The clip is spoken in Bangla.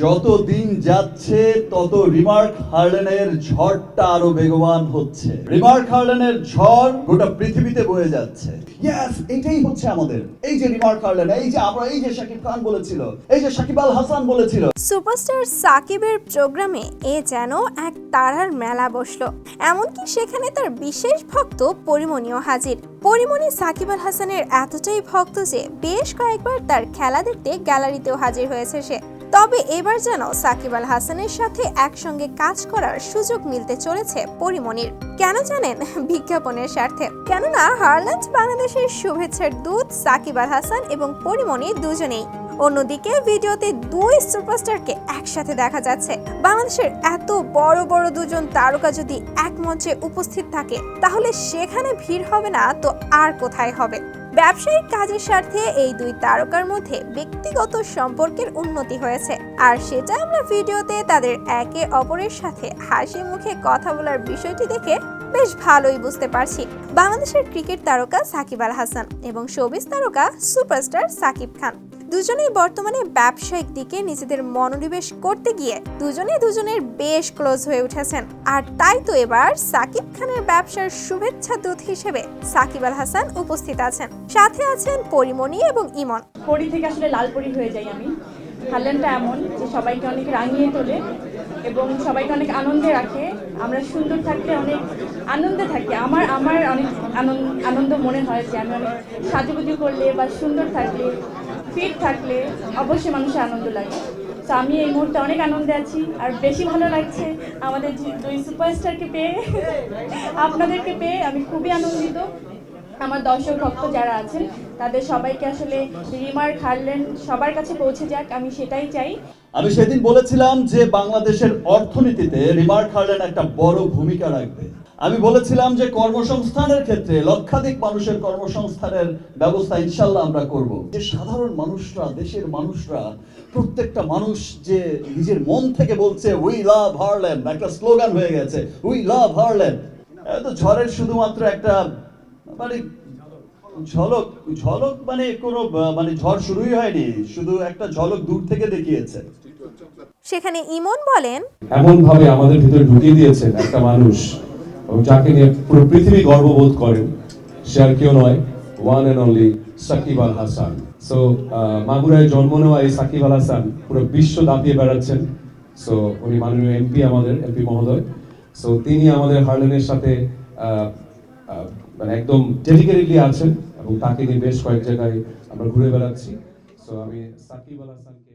যত দিন যাচ্ছে, তত রিমার্ক হার্লেনের ঝড়টা আরও বেগবান হচ্ছে। রিমার্ক হার্লেনের ঝড় গোটা পৃথিবীতে বয়ে যাচ্ছে। ইয়েস এটাই হচ্ছে আমাদের। এই যে রিমার্ক এই যে আমরা এই যে শাকিব খান বলেছিল, এই যে আল হাসান বলেছিল। সুপারস্টার সাকিবের প্রোগ্রামে এ যেন এক তারার মেলা বসল। এমনকি সেখানে তার বিশেষ ভক্ত পরিমণিও হাজির। পরিমণি সাকিব আল হাসানের এতটাই ভক্ত যে বেশ কয়েকবার তার খেলা দেখতে গ্যালারিতেও হাজির হয়েছে সে। তবে এবার যেন সাকিব আল হাসানের সাথে একসঙ্গে কাজ করার সুযোগ মিলতে চলেছে পরিমনির। কেন জানেন? বিজ্ঞাপনের স্বার্থে। কেননা হারল্যান্ড বাংলাদেশের শুভেচ্ছার দূত সাকিব আল হাসান এবং পরিমণি দুজনেই। অন্যদিকে ভিডিওতে দুই সুপারস্টারকে একসাথে দেখা যাচ্ছে। বাংলাদেশের এত বড় বড় দুজন তারকা যদি এক মঞ্চে উপস্থিত থাকে, তাহলে সেখানে ভিড় হবে না, তো আর কোথায় হবে? ব্যবসায়িক কাজের স্বার্থে এই দুই তারকার মধ্যে ব্যক্তিগত সম্পর্কের উন্নতি হয়েছে। আর সেটা আমরা ভিডিওতে তাদের একে অপরের সাথে হাসি মুখে কথা বলার বিষয়টি দেখে বেশ ভালোই বুঝতে পারছি। বাংলাদেশের ক্রিকেট তারকা সাকিব আল হাসান এবং শোবিজ তারকা সুপারস্টার সাকিব খান। দুজনেই বর্তমানে ব্যবসায়িক দিকে নিজেদের মনোনিবেশ করতে গিয়ে দুজনে দুজনের বেশ ক্লোজ হয়ে উঠেছেন। আর তাই তো এবার সাকিব খানের ব্যবসার শুভেচ্ছা দূত হিসেবে সাকিব আল হাসান উপস্থিত আছেন। সাথে আছেন পরিমণি এবং ইমন। পরি থেকে আসলে লাল পরি হয়ে যাই আমি। হারলেনটা এমন যে সবাইকে অনেক রাঙিয়ে তোলে এবং সবাইকে অনেক আনন্দে রাখে। আমরা সুন্দর থাকতে অনেক আনন্দে থাকি। আমার আমার অনেক আনন্দ আনন্দ মনে হয় যে আমি অনেক সাজুগুজু করলে বা সুন্দর থাকলে ফিট থাকলে অবশ্যই মানুষের আনন্দ লাগে। তো আমি এই মুহূর্তে অনেক আনন্দে আছি, আর বেশি ভালো লাগছে আমাদের দুই সুপারস্টারকে পেয়ে, আপনাদেরকে পেয়ে আমি খুবই আনন্দিত। আমার দর্শক, ভক্ত যারা আছেন, তাদের সবাইকে আসলে রিমার্ক হারলেন সবার কাছে পৌঁছে যাক, আমি সেটাই চাই। আমি সেদিন বলেছিলাম যে বাংলাদেশের অর্থনীতিতে রিমার্ক হার্লেন একটা বড় ভূমিকা রাখবে। আমি বলেছিলাম যে কর্মসংস্থানের ক্ষেত্রে লক্ষাধিক মানুষের কর্মসংস্থানের ব্যবস্থা ইনশাল্লাহ আমরা করব। যে সাধারণ মানুষরা, দেশের মানুষরা, প্রত্যেকটা মানুষ যে নিজের মন থেকে বলছে উই লাভ হারলেন একটা স্লোগান হয়ে গেছে উই লাভ হারলেন তো ঝড়ের শুধুমাত্র একটা মানে ঝলক ঝলক মানে কোনো মানে ঝড় শুরুই হয়নি শুধু একটা ঝলক দূর থেকে দেখিয়েছে। সেখানে ইমন বলেন এমন ভাবে আমাদের ভিতরে ঢুকিয়ে দিয়েছেন একটা মানুষ যাকে নিয়ে পুরো পৃথিবী গর্ববোধ করেন সে আর কেউ নয় one and only Shakib Al Hasan. So মাগুরায় জন্ম নেওয়া এই সাকিব আল হাসান পুরো বিশ্ব দাপিয়ে বেড়াচ্ছেন। সো উনি মাননীয় এমপি আমাদের এমপি মহোদয়। সো তিনি আমাদের হার্লেনের সাথে মানে একদম ডেডিকেটেডলি আছেন এবং তাকে নিয়ে বেশ কয়েক জায়গায় আমরা ঘুরে বেড়াচ্ছি। সো আমি সাকিব আল হাসানকে